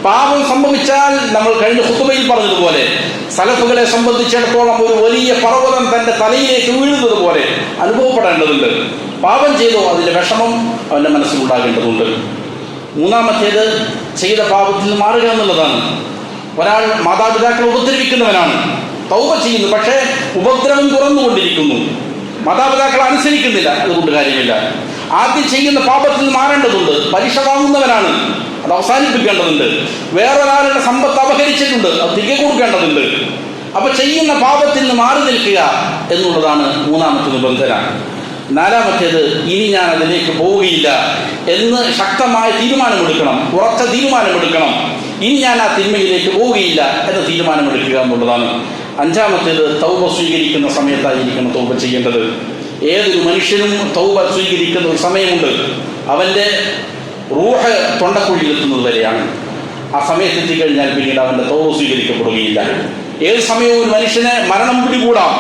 Speaker 2: പാപം സംഭവിച്ചാൽ നമ്മൾ കഴിഞ്ഞ ഹുത്തുബയിൽ പറഞ്ഞതുപോലെ സലഫുകളെ സംബന്ധിച്ചിടത്തോളം ഒരു വലിയ പർവതം തന്റെ തലയിലേക്ക് വീഴുന്നത് പോലെ അനുഭവപ്പെടേണ്ടതുണ്ട്. പാപം ചെയ്തോ അതിന്റെ വിഷമം അവന്റെ മനസ്സിലുണ്ടാകേണ്ടതുണ്ട്. മൂന്നാമത്തേത് ചെയ്ത പാപത്തിൽ നിന്ന് മാറുക എന്നുള്ളതാണ്. ഒരാൾ മാതാപിതാക്കളെ ഉപദ്രവിക്കുന്നവനാണ്. തൗപ ചെയ്യുന്നു പക്ഷേ ഉപദ്രവം തുറന്നുകൊണ്ടിരിക്കുന്നു മാതാപിതാക്കളെ അനുസരിക്കുന്നില്ല അതുകൊണ്ട് കാര്യമില്ല. ആദ്യം ചെയ്യുന്ന പാപത്തിൽ മാറേണ്ടതുണ്ട്. പരീക്ഷ വാങ്ങുന്നവനാണ്. അത് അവസാനിപ്പിക്കേണ്ടതുണ്ട്. വേറൊരാളുടെ സമ്പത്ത് അപഹരിച്ചിട്ടുണ്ട്. അത് തിരികെ കൊടുക്കേണ്ടതുണ്ട്. അപ്പൊ ചെയ്യുന്ന പാപത്തിൽ നിന്ന് മാറി നിൽക്കുക എന്നുള്ളതാണ് മൂന്നാമത്തെ നിബന്ധന. നാലാമത്തേത് ഇനി ഞാൻ അതിലേക്ക് പോവുകയില്ല എന്ന് ശക്തമായ തീരുമാനമെടുക്കണം. ഉറച്ച തീരുമാനമെടുക്കണം. ഇനി ഞാൻ ആ തിന്മയിലേക്ക് പോവുകയില്ല എന്ന തീരുമാനമെടുക്കുക എന്നുള്ളതാണ്. അഞ്ചാമത്തേത് തൗബ സ്വീകരിക്കുന്ന സമയത്തായിരിക്കണം തൗബ ചെയ്യേണ്ടത്. ഏതൊരു മനുഷ്യനും തൗബ സ്വീകരിക്കുന്ന ഒരു സമയമുണ്ട്. അവന്റെ റൂഹ് തൊണ്ടക്കുഴിയിലെത്തുന്നത് വരെയാണ്. ആ സമയത്ത് എത്തിക്കഴിഞ്ഞാൽ പിന്നീട് അവന്റെ തൗബ സ്വീകരിക്കപ്പെടുകയില്ല. ഏത് സമയവും ഒരു മനുഷ്യന് മരണം പിടികൂടാം.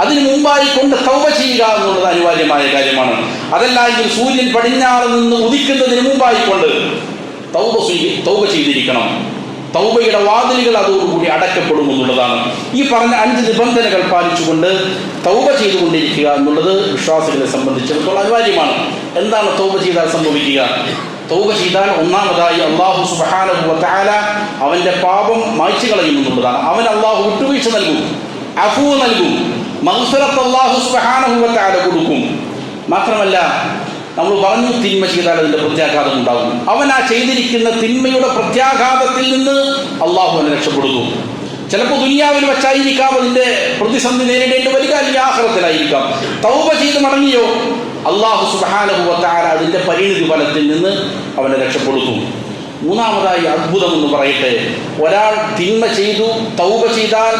Speaker 2: അതിനു മുമ്പായി കൊണ്ട് തൗബ ചെയ്യുക എന്നുള്ളത് അനിവാര്യമായ കാര്യമാണ്. അതല്ല എങ്കിൽ സൂര്യൻ പടിഞ്ഞാറ് നിന്ന് ഉദിക്കുന്നതിന് മുമ്പായി കൊണ്ട് തൗബ സ്വീക തൗബ ചെയ്തിരിക്കണം. തൗബയുടെ വാതിലുകൾ അതോടുകൂടി അടക്കപ്പെടും എന്നുള്ളതാണ്. ഈ പറഞ്ഞ അഞ്ച് നിബന്ധനകൾ പാലിച്ചുകൊണ്ട് തൗബ ചെയ്തുകൊണ്ടിരിക്കുക എന്നുള്ളത് വിശ്വാസികളെ സംബന്ധിച്ചിടത്തോളം അനിവാര്യമാണ്. എന്താണ് തൗബ ചെയ്താൽ സംഭവിക്കുക? തൗബ ചെയ്താൽ ഒന്നാമതായി അള്ളാഹു സുബ്ഹാനഹു വ തആല അവന്റെ പാപം മായ്ച്ചു കളയും എന്നുള്ളതാണ്. അവൻ അള്ളാഹു വിട്ടുവീഴ്ച നൽകും അഫു നൽകും മഗ്ഫിറത്ത് അള്ളാഹു സുബ്ഹാനഹു കൊടുക്കും. മാത്രമല്ല നമ്മൾ പറഞ്ഞു തിന്മ ചെയ്താൽ അതിന്റെ പ്രത്യാഘാതം ഉണ്ടാകും. അവൻ ആ ചെയ്തിരിക്കുന്ന തിന്മയുടെ പ്രത്യാഘാതത്തിൽ നിന്ന് അള്ളാഹു അവനെ രക്ഷപ്പെടുന്നു ചിലപ്പോൾ ദുനിയാവിൽ വെച്ചായിരിക്കാം അതിന്റെ പ്രതിസന്ധി നേരിടേണ്ടി വരിക അല്ലെങ്കിൽ ആഹ്ലത്തിലായിരിക്കാം തൗപ ചെയ്ത് മടങ്ങിയോ? അള്ളാഹു സുബാനുഭവത്താര അതിന്റെ പരിണിതി ഫലത്തിൽ നിന്ന് അവനെ രക്ഷപ്പെടുത്തും. മൂന്നാമതായി അത്ഭുതം എന്ന് പറയട്ടെ ഒരാൾ തിന്മ ചെയ്തു തൗബ ചെയ്താൽ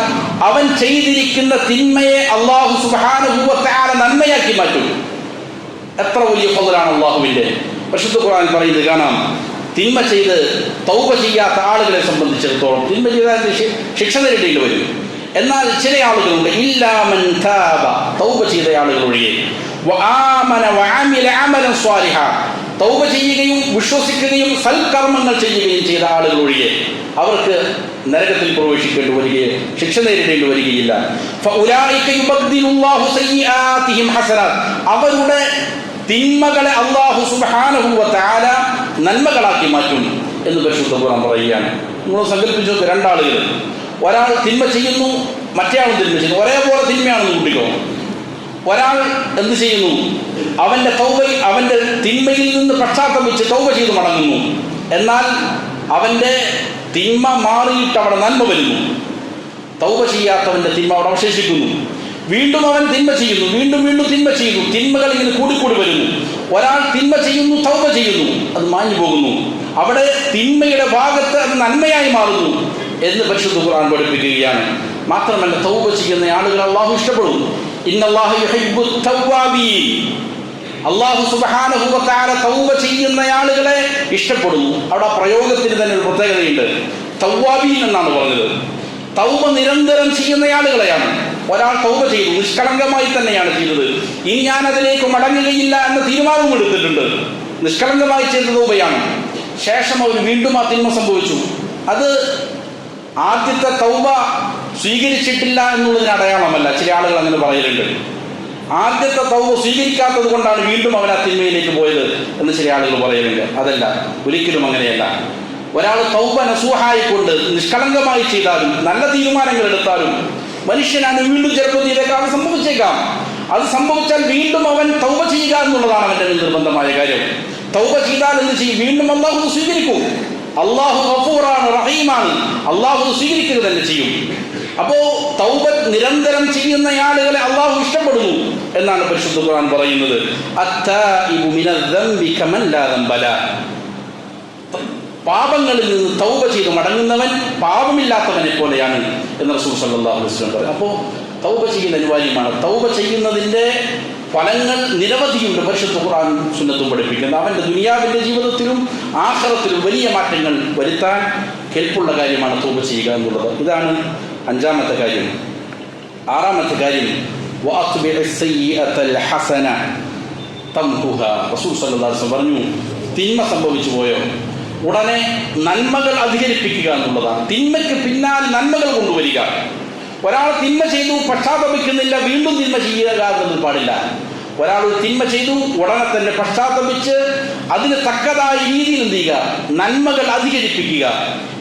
Speaker 2: അവൻ ചെയ്തിരിക്കുന്ന തിന്മയെ അള്ളാഹു സുബാനുഭവത്താര നന്മയാക്കി മാറ്റും. എത്ര വലിയ ഫضലാണ് അള്ളാഹുവിന്റെ പരിശുദ്ധ ഖുർആൻ പറയുന്നത് കാണാം തിന്മ ചെയ്ത് തൗബ ചെയ്യാത്ത ആളുകളെ സംബന്ധിച്ചിടത്തോളം തിന്മ ചെയ്താൽ ശിക്ഷ നേരിടേണ്ടി വരും. എന്നാൽ ചില ആളുകളുണ്ട് ഇല്ലാമൻ തൗബ ചെയ്ത ആളുകൾ ഒഴികെ. തൗബ ചെയ്യുകയും വിശ്വസിക്കുകയും സൽക്കർമ്മങ്ങൾ ചെയ്യുകയും ചെയ്ത ആളുകൾ ഒഴികെ അവർക്ക് നരകത്തിൽ പ്രവേശിക്കേണ്ടി വരികയും ശിക്ഷ നേരിടേണ്ടി വരികയില്ല. അവരുടെ തിന്മകളെ അള്ളാഹു സുബ്ഹാനഹു വ നന്മകളാക്കി മാറ്റും എന്ന് പരിശുദ്ധ ഖുർആൻ പറയുകയാണ്. നിങ്ങൾ സങ്കല്പിച്ചു രണ്ടാളുകൾ. ഒരാൾ തിന്മ ചെയ്യുന്നു മറ്റേ ആളും തിന്മ ചെയ്യുന്നു. ഒരേപോലെ തിന്മയാണെന്ന് കൂട്ടിക്കോ. ഒരാൾ എന്ത് ചെയ്യുന്നു? അവന്റെ തൗബയിൽ അവന്റെ തിന്മയിൽ നിന്ന് പശ്ചാത്തപിച്ച് തൗബ ചെയ്ത് മടങ്ങുന്നു. എന്നാൽ അവന്റെ തിന്മ മാറിയിട്ട് അവിടെ നന്മ വരുന്നു. തൗബ ചെയ്യാത്തവന്റെ തിന്മ അവിടെ അവശേഷിക്കുന്നു. വീണ്ടും അവൻ തിന്മ ചെയ്യുന്നു. വീണ്ടും വീണ്ടും തിന്മ ചെയ്യുന്നു. തിന്മകൾ ഇങ്ങനെ കൂടിക്കൂടി വരുന്നു. ഒരാൾ തിന്മ ചെയ്യുന്നു തൗബ ചെയ്യുന്നു. അത് മാഞ്ഞു പോകുന്നു. അവിടെ തിന്മയുടെ ഭാഗത്ത് അത് നന്മയായി മാറുന്നു എന്ന് പരിശുദ്ധ ഖുർആൻ പഠിപ്പിക്കുകയാണ്. മാത്രമല്ല തൗബ ചെയ്യുന്ന ആളുകൾ അള്ളാഹു ഇഷ്ടപ്പെടും ഇന്നല്ലാഹു യുഹിബ്ബു തവ്വാബീൻ അള്ളാഹു സുബ്ഹാനഹു തൗവ ചെയ്യുന്ന ആളുകളെ ഇഷ്ടപ്പെടുന്നു. അവിടെ പ്രയോഗത്തിന് തന്നെ ഒരു പ്രത്യേകതയുണ്ട്. തൗവാബി എന്നാണ് പറഞ്ഞത്. തൗബ നിരന്തരം ചെയ്യുന്ന ആളുകളെയാണ്. ഒരാൾ തൗബ ചെയ്തു നിഷ്കളങ്കമായി തന്നെയാണ് ചെയ്തത്. ഇനി ഞാൻ അതിലേക്ക് മടങ്ങുകയില്ല എന്ന തീരുമാനവും എടുത്തിട്ടുണ്ട്. നിഷ്കളങ്കമായി ചെയ്ത തൗബയാണ്. ശേഷം അവർ വീണ്ടും ആ തിന്മ സംഭവിച്ചു. അത് ആദ്യത്തെ തൗബ സ്വീകരിച്ചിട്ടില്ല എന്നുള്ളതിന് അടയാളമല്ല. ചില ആളുകൾ അങ്ങനെ പറയലുണ്ട്. ആദ്യത്തെ തൗബ സ്വീകരിക്കാത്തത് കൊണ്ടാണ് വീണ്ടും അവൻ ആ തിന്മയിലേക്ക് പോയത് എന്ന് ചില ആളുകൾ പറയലുണ്ട്. അതല്ല ഒരിക്കലും അങ്ങനെയല്ല. ഒരാൾ തൗബ നസൂഹായിക്കൊണ്ട് നിഷ്കളങ്കമായി ചെയ്താലും നല്ല തീരുമാനങ്ങൾ എടുത്താലും മനുഷ്യനാണ് വീണ്ടും ചിലപ്പോൾ ചെയ്തേക്കാം സംഭവിച്ചേക്കാം. അത് സംഭവിച്ചാൽ വീണ്ടും അവൻ തൗബ ചെയ്യുക എന്നുള്ളതാണ് അവന്റെ നിർബന്ധമായ കാര്യം. തൗബ ചെയ്താൽ എന്ത് ചെയ്യും? വീണ്ടും അള്ളാഹു സ്വീകരിക്കൂ. അള്ളാഹു ഗഫൂറാണ് റഹീമാണ്. അള്ളാഹു സ്വീകരിക്കുക തന്നെ ചെയ്യും. അപ്പോ തൗബത്ത് നിരന്തരം ചെയ്യുന്ന ആളുകളെ അള്ളാഹു ഇഷ്ടപ്പെടുന്നു എന്നാണ് പരിശുദ്ധ ഖുർആൻ പറയുന്നത്. പാപങ്ങളിൽ നിന്ന് തൗബ ചെയ്ത് മടങ്ങുന്നവൻ പാപമില്ലാത്തവനെ പോലെയാണ് എന്ന് റസൂൽ സല്ലല്ലാഹു അലൈഹി വസല്ലം പറയും. അപ്പോൾ തൗബ ചെയ്യുന്ന അനിവാര്യമാണ്. തൗബ ചെയ്യുന്നതിന്റെ ഫലങ്ങൾ നിരവധിയുണ്ട് പരിശുദ്ധ ഖുർആൻ സുന്നത്തും പഠിപ്പിക്കുന്നത്. അവന്റെ ദുനിയാവിന്റെ ജീവിതത്തിലും ആഖിറത്തിലും വലിയ മാറ്റങ്ങൾ വരുത്താൻ കെൽപ്പുള്ള കാര്യമാണ് തൗബ ചെയ്യുക എന്നുള്ളത്. ഇതാണ് അഞ്ചാമത്തെ കാര്യം. ആറാമത്തെ കാര്യം റസൂൽ പറഞ്ഞു തിന്മ സംഭവിച്ചു പോയോ? ഉടനെ നന്മകൾ അധികരിപ്പിക്കുക എന്നുള്ളതാണ്. തിന്മയ്ക്ക് പിന്നാലെ നന്മകൾ കൊണ്ടുവരിക. ഒരാൾ തിന്മ ചെയ്തു പശ്ചാത്തപിക്കുന്നില്ല വീണ്ടും തിന്മ ചെയ്യുക എന്നൊന്നും പാടില്ല. ഒരാൾ തിന്മ ചെയ്തു ഉടനെ തന്നെ പശ്ചാത്തപിച്ച് അതിന് തക്കതായ രീതിയിൽ എന്ത് ചെയ്യുക? നന്മകൾ അധികരിപ്പിക്കുക.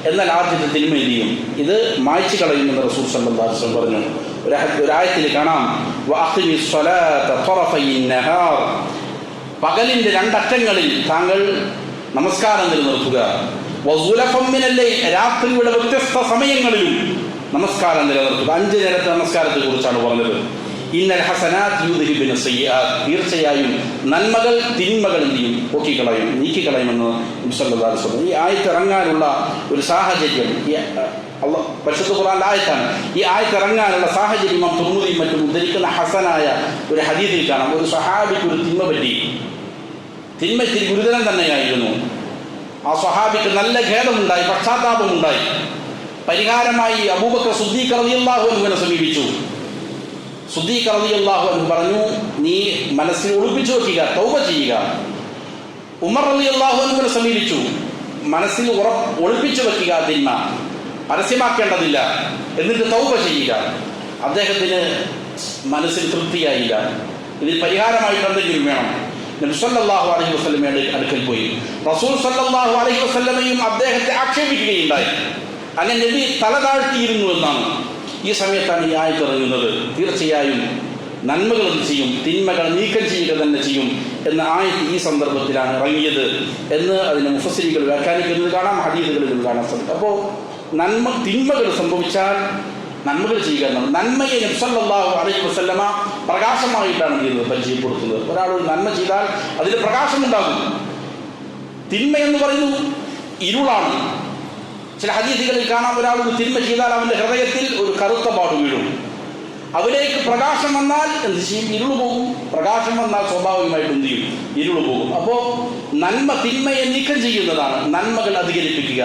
Speaker 2: എന്നാൽ ആദ്യത്തെ തിന്മ എന്ത് ചെയ്യും? ഇത് മായ്ച്ചു കളയുമെന്ന് റസൂൽ വസല്ലം പറഞ്ഞു. ഒരു ആയത്തിൽ കാണാം. പകലിന്റെ രണ്ടറ്റങ്ങളിൽ താങ്കൾ നമസ്കാരം നിലനിർത്തുക രാത്രിയുടെ വ്യത്യസ്ത സമയങ്ങളിലും നമസ്കാരം നിലനിർത്തുക അഞ്ച് നേരത്തെ നമസ്കാരത്തെ കുറിച്ചാണ് പറഞ്ഞത്. ഇന്നൽ ഹസനാത്ത് യുദ്ഹിബിന് തീർച്ചയായും നന്മകൾ തിന്മകൾ എന്ത് ചെയ്യും? പൊക്കിക്കളയും നീക്കിക്കളയുമെന്ന് വസല്ലം. ഈ ആയത്തിറങ്ങാനുള്ള ഒരു സാഹചര്യം പരിശുദ്ധ ഖുർആന്റെ ആയത്താണ്. ഈ ആയത്തിറങ്ങാനുള്ള സാഹചര്യം നാം തുർമുദിയും മറ്റും ഉദ്ധരിക്കുന്ന ഹസനായ ഒരു ഹദീസിൽ കാണാം. ഒരു സഹാബിക്ക് ഒരു തിന്മ പറ്റി. തിന്മ ഇത്തിരി ഗുരുതരം തന്നെയായിരുന്നു. ആ സ്വഹാബിക്ക് നല്ല ഖേദമുണ്ടായി പശ്ചാത്താപമുണ്ടായി. പരിഹാരമായി അബൂബക്കർ സുദ്ദീഖ് റളിയല്ലാഹു അൻഹുവിനെ സമീപിച്ചു. സുദ്ദീഖ് റളിയല്ലാഹു അൻഹു പറഞ്ഞു നീ മനസ്സിൽ ഒളിപ്പിച്ചു വെക്കുക തൗബ ചെയ്യുക. ഉമർ റളിയല്ലാഹു അൻഹുവിനെ സമീപിച്ചു. മനസ്സിൽ ഉറ ഒളിപ്പിച്ചു വെക്കുക തിന്മ പരസ്യമാക്കേണ്ടതില്ല. എന്നിട്ട് തൗബ ചെയ്യുക. അദ്ദേഹത്തിന് മനസ്സിൽ തൃപ്തിയായില്ല. ഇതിൽ പരിഹാരമായിട്ട് എന്തെങ്കിലും വേണം. നബി സല്ലല്ലാഹു അലൈഹി വസല്ലമയുടെ അടുക്കൽ പോയി. റസൂൽ സല്ലല്ലാഹു അലൈഹി വസ്ലമയും അദ്ദേഹത്തെ ആക്ഷേപിക്കുകയുണ്ടായി. അങ്ങനെ നബി തല താഴ്ത്തിയിരുന്നു എന്നാണ്. ഈ സമയത്താണ് ഈ ആയത്ത് ഇറങ്ങുന്നത്. തീർച്ചയായും നന്മകൾ എന്ത് ചെയ്യും തിന്മകൾ നീക്കം ചെയ്യുക തന്നെ ചെയ്യും എന്ന ആയത്ത് ഈ സന്ദർഭത്തിലാണ് ഇറങ്ങിയത് എന്ന് അതിന് മുഫസിരികൾ വ്യാഖ്യാനിക്കുന്നത് കാണാം ഹദീസുകളിലും കാണാൻ സാധിക്കും അപ്പോൾ നന്മ തിന്മകൾ സംഭവിച്ചാൽ നന്മകൾ ചെയ്യുക എന്നാണ് നന്മയെ നബ്സല്ലാഹു അലൈഹി വസല്ലമ പ്രകാശമായിട്ടാണ് ചെയ്യുന്നത് പരിചയപ്പെടുത്തുന്നത്. ഒരാൾ ഒരു നന്മ ചെയ്താൽ അതിന് പ്രകാശമുണ്ടാകും. തിന്മ എന്ന് പറയുന്നു ഇരുളാണ്. ചില ഹദീസുകളിൽ കാണാം ഒരാൾ ഒരു തിന്മ ചെയ്താൽ അവന്റെ ഹൃദയത്തിൽ ഒരു കറുത്ത പാട് വീഴും. അതിലേക്ക് പ്രകാശം വന്നാൽ എന്ത് ചെയ്യും? ഇരുൾ പോകും. പ്രകാശം വന്നാൽ സ്വാഭാവികമായിട്ട് എന്ത് ചെയ്യും? ഇരുൾ പോകും. അപ്പോൾ നന്മ തിന്മയെ നീക്കം ചെയ്യുന്നതാണ്. നന്മകൾ അധികരിപ്പിക്കുക.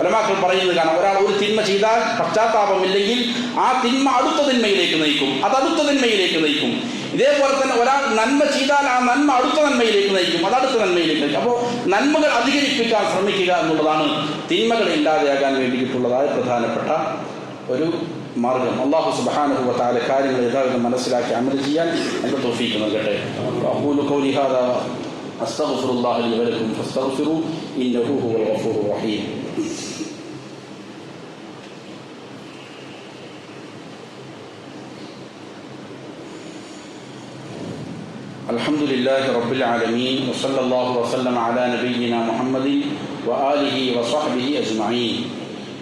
Speaker 2: പരമാക്കൾ പറയുന്നത് കാണാം. ഒരാൾ ഒരു തിന്മ ചെയ്താൽ പശ്ചാത്താപമില്ലെങ്കിൽ ആ തിന്മ അടുത്ത തിന്മയിലേക്ക് നയിക്കും. അത് അടുത്ത തിന്മയിലേക്ക് നയിക്കും. ഇതേപോലെ തന്നെ ഒരാൾ നന്മ ചെയ്താൽ ആ നന്മ അടുത്ത നന്മയിലേക്ക് നയിക്കും. അത് അടുത്ത നന്മയിലേക്ക് നയിക്കും. അപ്പോൾ നന്മകൾ അധികരിപ്പിക്കാൻ ശ്രമിക്കുക എന്നുള്ളതാണ് തിന്മകൾ ഇല്ലാതെയാകാൻ വേണ്ടിയിട്ടുള്ളതായ പ്രധാനപ്പെട്ട ഒരു മാർഗം. അള്ളാഹു വതആല കാര്യങ്ങൾ യഥാവിധം മനസ്സിലാക്കി അമൽ ചെയ്യാൻ എന്റെ തോഫിക്ക് നൽകട്ടെ. അഖൂലു ഖൗലി ഹാദാ അസ്തഗ്ഫിറുല്ലാഹ ലി വലക്കും ഫസ്തഗ്ഫിറു ഇന്നഹു ഹുവൽ ഗഫൂറുർ റഹീം. الحمد لله رب العالمين وصلى الله وسلم على نبينا محمد وآله وصحبه أجمعين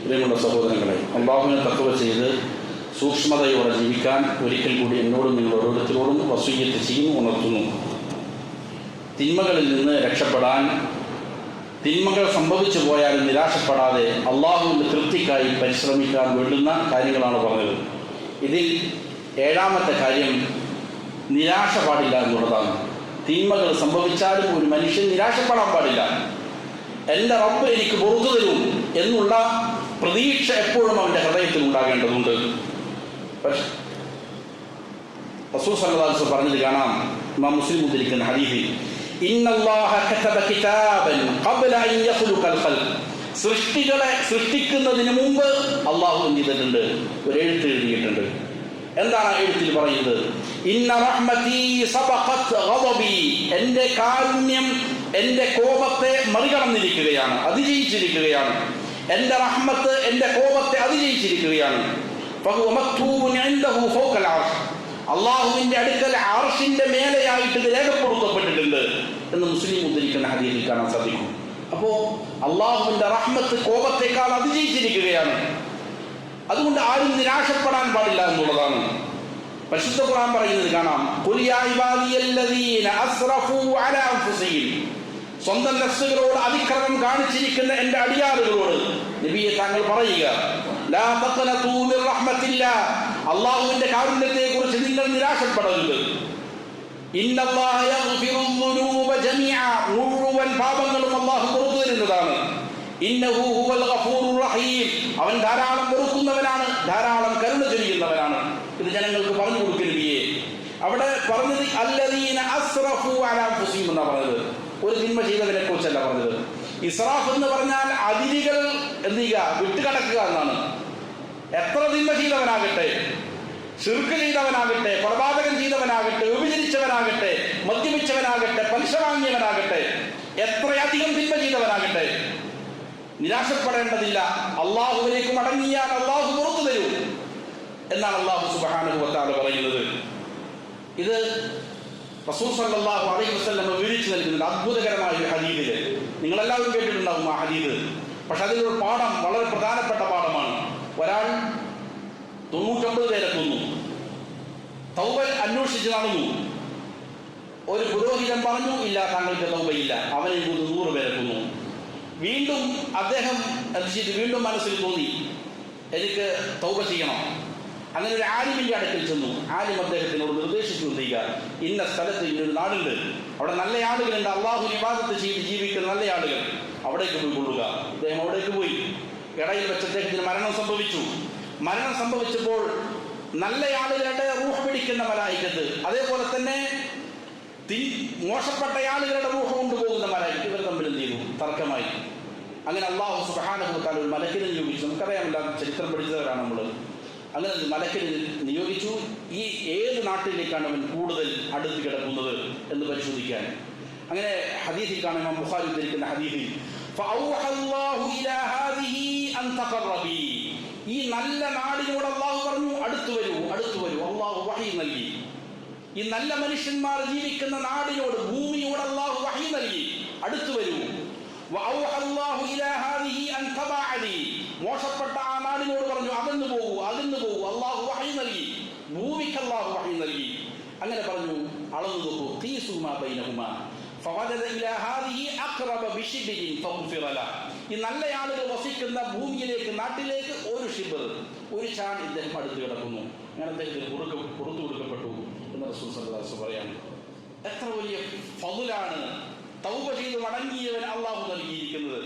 Speaker 2: പ്രിയമുള്ള സഹോദരങ്ങളെ അള്ളാഹുവിനെ തക്കവ ചെയ്ത് സൂക്ഷ്മതയോടെ ജീവിക്കാൻ ഒരിക്കൽ കൂടി എന്നോടും നിങ്ങൾ ഓരോരുത്തരോടും വസൂയത്ത് ചെയ്യും ഉണർത്തുന്നു തിന്മകളിൽ നിന്ന് രക്ഷപ്പെടാൻ തിന്മകൾ സംഭവിച്ചു പോയാലും നിരാശപ്പെടാതെ അള്ളാഹുവിൻ്റെ തൃപ്തിക്കായി പരിശ്രമിക്കാൻ വേണ്ടുന്ന കാര്യങ്ങളാണ് പറഞ്ഞത് ഇതിൽ ഏഴാമത്തെ കാര്യം നിരാശ പാടില്ല എന്നുള്ളതാണ്. തിന്മകൾ സംഭവിച്ചാലും ഒരു മനുഷ്യൻ നിരാശപ്പെടാൻ പാടില്ല. എന്റെ റബ്ബ് എനിക്ക് പുറത്തു തരും എന്നുള്ള പ്രതീക്ഷ എപ്പോഴും അവന്റെ ഹൃദയത്തിൽ ഉണ്ടാകേണ്ടതുണ്ട്. പറഞ്ഞത് കാണാം. ഇമാം മുസ്ലിം ഉദ്ധരിക്കുന്ന ഹദീസിൽ സൃഷ്ടികളെ സൃഷ്ടിക്കുന്നതിന് മുമ്പ് അള്ളാഹു എന്ത് ചെയ്തിട്ടുണ്ട്? ഒരു എഴുത്ത് എഴുതിയിട്ടുണ്ട്. എന്താണ് എഴുത്തിൽ പറയുന്നത്? എന്റെ കാരുണ്യം എന്റെ കോപത്തെ മറികടന്നിരിക്കുകയാണ് അതിജയിച്ചിരിക്കുകയാണ്. എന്റെ റഹ്മത്ത് എന്റെ കോപത്തെ അതിജയിച്ചിരിക്കുകയാണ്. അള്ളാഹുവിന്റെ അടുക്കൽ ആർഷിന്റെ മേലെയായിട്ട് ഇത് രേഖപ്പെടുത്തപ്പെട്ടിട്ടുണ്ട് എന്ന് മുസ്ലിം ഉദ്ധരിക്കുന്ന ഹദീസിൽ കാണാൻ സാധിക്കും. അപ്പോ അള്ളാഹുവിന്റെ റഹ്മത്ത് കോപത്തെക്കാൾ അതിജയിച്ചിരിക്കുകയാണ്. അതുകൊണ്ട് ആരും നിരാശപ്പെടാൻ പാടില്ല എന്നുള്ളതാണ്. പരിശുദ്ധ ഖുർആൻ പറയുന്നത് കാണാം. "ഖുൽ യാ ഇബാദിയല്ലദീന അസ്റഫൂ സ്വന്തം നഫ്സുകളോട് അതിക്രമം കാണിച്ചിരിക്കുന്ന എന്റെ അടിയാറുകളോട് നബിയെ താങ്കൾ പറയുക ലാ തഖ്നതൂ മിർ റഹ്മത്തില്ലാ. അള്ളാഹുവിന്റെ കാരുണ്യത്തെ കുറിച്ച് നിങ്ങൾ നിരാശപ്പെടരുത്. ഇന്നല്ലാഹ യഗ്ഫിറു ദുനൂബ ജമീഅ. മുഴുവൻ പാപങ്ങളും അള്ളാഹു പുറത്തു തരുന്നതാണ്. ഇന്നഹു ഹുവൽ ഗഫൂറുർ റഹീം. അവൻ ധാരാളം പൊറുക്കുന്നവനാണ് ധാരാളം കരുണ ചൊരിയുന്നവനാണ്. ഇത് ജനങ്ങൾക്ക് പറഞ്ഞു അവിടെ പറഞ്ഞത് അല്ലദീന അസ്റഫു അലാ ഫുസീം എന്നാ പറഞ്ഞത്. ഒരു തിന്മ ചെയ്തതിനെ കുറിച്ചല്ല പറഞ്ഞത്. ഇസ്രാഫ് എന്ന് പറഞ്ഞാൽ അതിരുകൾ എന്ത് ചെയ്യുക? വിട്ടുകടക്കുക എന്നാണ്. എത്ര തിന്മ ചെയ്തവനാകട്ടെ ശിർക്ക് ചെയ്തവനാകട്ടെ കൊലപാതകം ചെയ്തവനാകട്ടെ വിഭജിച്ചവനാകട്ടെ മദ്യപിച്ചവനാകട്ടെ പലിശ വാങ്ങിയവനാകട്ടെ എത്രയധികം തിന്മ ചെയ്തവനാകട്ടെ? നിരാശപ്പെടേണ്ടതില്ല. അള്ളാഹുവിലേക്ക് മടങ്ങിയാൽ അള്ളാഹു പുറത്തു തരൂ എന്നാണ് അള്ളാഹു സുബാനുഭവത്താണ് പറയുന്നത്. ഇത് റസൂൽ സല്ലല്ലാഹു അലൈഹി വസല്ലം വിവരിച്ചു നൽകുന്നുണ്ട്. അത്ഭുതകരമായ ഒരു ഹദീദിൽ. നിങ്ങളെല്ലാവരും കേട്ടിട്ടുണ്ടാവും ആ ഹദീദ്. പക്ഷെ അതിലൊരു പാഠം വളരെ പ്രധാനപ്പെട്ട പാഠമാണ്. ഒരാൾ തൊണ്ണൂറ്റൊമ്പത് പേരെ കൊന്നു. തൗബൽ അന്വേഷിച്ച് നടന്നു. ഒരു പുരോഹിതൻ പറഞ്ഞു ഇല്ല താങ്കൾക്ക് തൗബയില്ല അവനെ കൊന്ന് നൂറ് പേരെ കൊന്നു. വീണ്ടും അദ്ദേഹം വീണ്ടും മനസ്സിൽ തോന്നി എനിക്ക് തൗബ ചെയ്യണം. അങ്ങനെ ഒരു ആലിമിന്റെ അടുക്കൽ ചെന്നു. ആലിം അദ്ദേഹത്തിനോട് നിർദ്ദേശിച്ചു ചെയ്യുക. ഇന്ന സ്ഥലത്ത് ഇന്നൊരു നാടുണ്ട്. അവിടെ നല്ല ആളുകളുണ്ട്. അള്ളാഹു വിവാദത്ത് ചെയ്ത് ജീവിക്കുന്ന നല്ല ആളുകൾ. അവിടേക്ക് പോയി കൊള്ളുക. അദ്ദേഹം അവിടേക്ക് പോയി. ഇടയിൽ വെച്ച് അദ്ദേഹത്തിന് മരണം സംഭവിച്ചു. മരണം സംഭവിച്ചപ്പോൾ നല്ല ആളുകളുടെ റൂഹ് പിടിക്കുന്ന മലായിക്കത്ത്. അതേപോലെ തന്നെ തീ മോശപ്പെട്ട ആളുകളുടെ റൂഹ് കൊണ്ടുപോകുന്ന മലായിക്ക് ഇവർ തമ്മിൽ എന്ത് ചെയ്തു? തർക്കമായി. അങ്ങനെ അള്ളാഹു സുഹാനുഭവത്താൽ ഒരു മലക്കിനെ നിയോഗിച്ചു. നമുക്കറിയാമല്ല ചരിത്രം പഠിച്ചവരാണ് നമ്മൾ അങ്ങനെ മലക്കിനെ നിയോഗിച്ചു. ഈ ഏത് നാട്ടിലേക്കാണ് അവൻ കൂടുതൽ അടുത്ത് കിടക്കുന്നത് എന്ന് പരിശോധിക്കാൻ? അങ്ങനെ ഹദീസിൽ കാണുമ്പോൾ ബുഖാരി ഉദ്ധരിക്കുന്ന ഹദീസിൽ ഈ നല്ല നാടിനോട് അള്ളാഹു പറഞ്ഞു അടുത്തു വരൂ അടുത്തു വരൂ അള്ളാഹു വഹി നൽകി. ഈ നല്ല മനുഷ്യന്മാർ ജീവിക്കുന്ന നാടിനോട് ഭൂമിയോട് അള്ളാഹു വഹി നൽകി അടുത്തു വരൂ. മോശപ്പെട്ട ഷെയ്ത്താനിനോട് പറഞ്ഞു അകന്നു പോകൂ അകന്നു പോകൂ അള്ളാഹു വഹി നൽകി ഭൂമിക്ക് അള്ളാഹു വഹി നൽകി. അങ്ങനെ പറഞ്ഞു അളന്നു നോക്കൂ തീസുമാ ബൈനഹുമ ഈ നല്ല ആളുകൾ വസിക്കുന്ന ഭൂമിയിലേക്ക് നാട്ടിലേക്ക് ഒരു ഷിബർ ഒരു ചാൺ ഇദ്ദേഹം അടുത്ത് കിടക്കുന്നു. അങ്ങനെ അദ്ദേഹത്തിന് പുറത്ത് പുറത്തു കൊടുക്കപ്പെട്ടു എന്ന് റസൂൽ സല്ലാസ് പറയാൻ എത്ര വലിയ ഫതുലാണ് തൗബ ചെയ്ത് മടങ്ങിയവൻ അള്ളാഹു നൽകിയിരിക്കുന്നത്.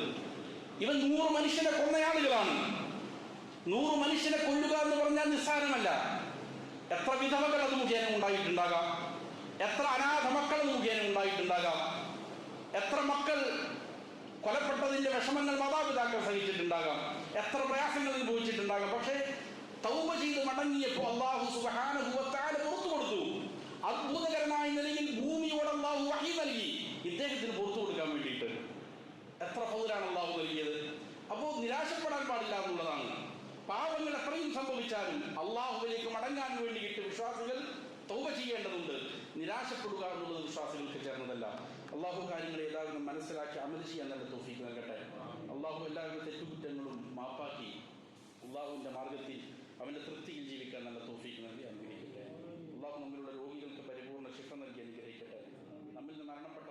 Speaker 2: ഇവൻ നൂറ് മനുഷ്യനെ കൊന്നയാളുകളാണ്. നൂറ് മനുഷ്യനെ കൊല്ലുക എന്ന് പറഞ്ഞാൽ നിസ്സാരമല്ല. എത്ര വിധവകൾ അത് മുഖേന ഉണ്ടായിട്ടുണ്ടാകാം? എത്ര അനാഥ മക്കൾ അത് മുഖേന ഉണ്ടായിട്ടുണ്ടാകാം? എത്ര മക്കൾ കൊലപ്പെട്ടതിന്റെ വിഷമങ്ങൾ മാതാപിതാക്കൾ സഹിച്ചിട്ടുണ്ടാകാം? എത്ര പ്രയാസങ്ങൾ അനുഭവിച്ചിട്ടുണ്ടാകാം? പക്ഷേ തൗബ ചെയ്ത് മടങ്ങിയപ്പോൾ അള്ളാഹു സുബഹാനുഭവത്താല പുറത്തു കൊടുത്തു. അത്ഭുതകരമായ നിലയിൽ ഭൂമിയോട് അള്ളാഹു വഹി നൽകി. ഇദ്ദേഹത്തിന് പുറത്തു കൊടുക്കാൻ വേണ്ടിയിട്ട്. എത്ര പൗരാണ് അള്ളാഹു നൽകിയത്? അപ്പോൾ നിരാശപ്പെടാൻ പാടില്ല എന്നുള്ളതാണ്. പാവങ്ങൾ എത്രയും സംഭവിച്ചാലും അള്ളാഹുവിലേക്ക് മടങ്ങാൻ വേണ്ടിയിട്ട് വിശ്വാസികൾ തൗബ ചെയ്യേണ്ടതുണ്ട്. നിരാശപ്പെടുക എന്നുള്ളത് വിശ്വാസികൾക്ക് ചേർന്നതല്ല. അള്ളാഹു കാര്യങ്ങൾ എല്ലാവരും മനസ്സിലാക്കി അമൽ ചെയ്യാൻ തന്നെ തോഫിക്ക് നൽകട്ടെ. അള്ളാഹു എല്ലാവരുടെ തെറ്റുകുറ്റങ്ങളും മാപ്പാക്കി അള്ളാഹുവിന്റെ മാർഗത്തിൽ അവന്റെ തൃപ്തിയിൽ ജീവിക്കാൻ നല്ല തോഫിക്ക് നൽകി അനുഗ്രഹിക്കട്ടെ. അള്ളാഹു നമ്മളുടെ രോഗികൾക്ക് പരിപൂർണ ശിക്ഷ നൽകി അനുഗ്രഹിക്കട്ടെ. നമ്മിൽ നിന്ന് മരണപ്പെട്ടവർ